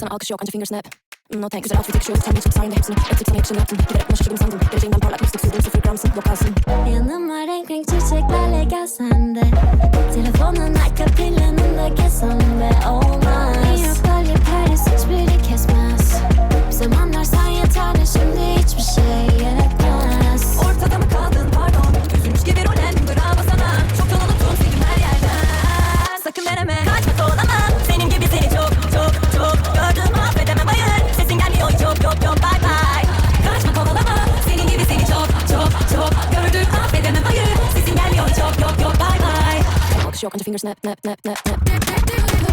Sana alkış yok anca finger snap. No thanks güzel outfit yakışıyor. Sen hiç sayende hepsini. Ettik sana action yaptım Giderek şaşırdım sandım Geleceğinden parlak lipstick sürdüm sıfır gramsın Yok kalsın Yanıma renk renk çiçeklerle gelsen de. Telefonun yok anca finger snap nap nap nap nap